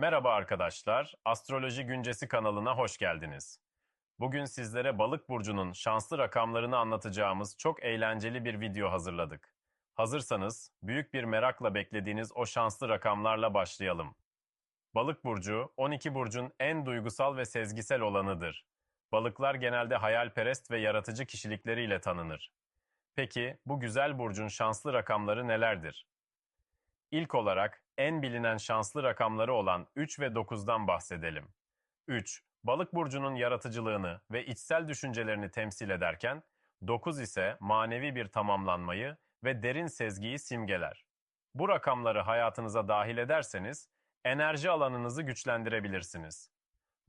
Merhaba arkadaşlar, Astroloji Güncesi kanalına hoş geldiniz. Bugün sizlere Balık burcunun şanslı rakamlarını anlatacağımız çok eğlenceli bir video hazırladık. Hazırsanız büyük bir merakla beklediğiniz o şanslı rakamlarla başlayalım. Balık burcu 12 burcun en duygusal ve sezgisel olanıdır. Balıklar genelde hayalperest ve yaratıcı kişilikleriyle tanınır. Peki bu güzel burcun şanslı rakamları nelerdir? İlk olarak en bilinen şanslı rakamları olan 3 ve 9'dan bahsedelim. 3. Balık burcunun yaratıcılığını ve içsel düşüncelerini temsil ederken, 9 ise manevi bir tamamlanmayı ve derin sezgiyi simgeler. Bu rakamları hayatınıza dahil ederseniz, enerji alanınızı güçlendirebilirsiniz.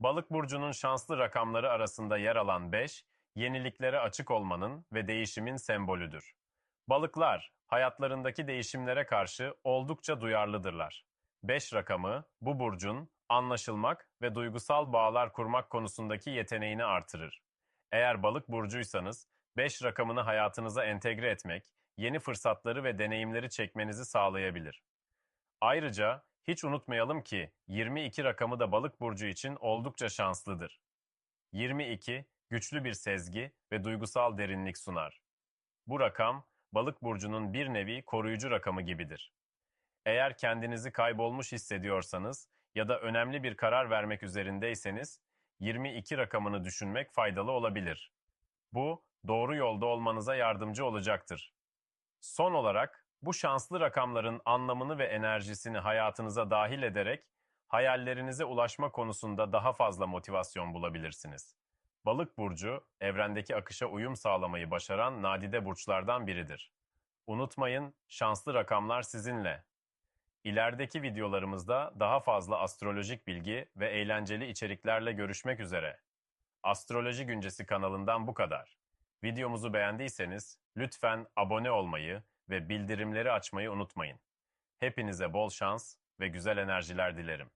Balık burcunun şanslı rakamları arasında yer alan 5, yeniliklere açık olmanın ve değişimin sembolüdür. Balıklar, hayatlarındaki değişimlere karşı oldukça duyarlıdırlar. 5 rakamı, bu burcun anlaşılmak ve duygusal bağlar kurmak konusundaki yeteneğini artırır. Eğer balık burcuysanız, 5 rakamını hayatınıza entegre etmek, yeni fırsatları ve deneyimleri çekmenizi sağlayabilir. Ayrıca hiç unutmayalım ki 22 rakamı da balık burcu için oldukça şanslıdır. 22, güçlü bir sezgi ve duygusal derinlik sunar. Bu rakam, balık burcunun bir nevi koruyucu rakamı gibidir. Eğer kendinizi kaybolmuş hissediyorsanız ya da önemli bir karar vermek üzerindeyseniz 22 rakamını düşünmek faydalı olabilir. Bu doğru yolda olmanıza yardımcı olacaktır. Son olarak bu şanslı rakamların anlamını ve enerjisini hayatınıza dahil ederek hayallerinize ulaşma konusunda daha fazla motivasyon bulabilirsiniz. Balık burcu, evrendeki akışa uyum sağlamayı başaran nadide burçlardan biridir. Unutmayın, şanslı rakamlar sizinle. İlerideki videolarımızda daha fazla astrolojik bilgi ve eğlenceli içeriklerle görüşmek üzere. Astroloji Güncesi kanalından bu kadar. Videomuzu beğendiyseniz lütfen abone olmayı ve bildirimleri açmayı unutmayın. Hepinize bol şans ve güzel enerjiler dilerim.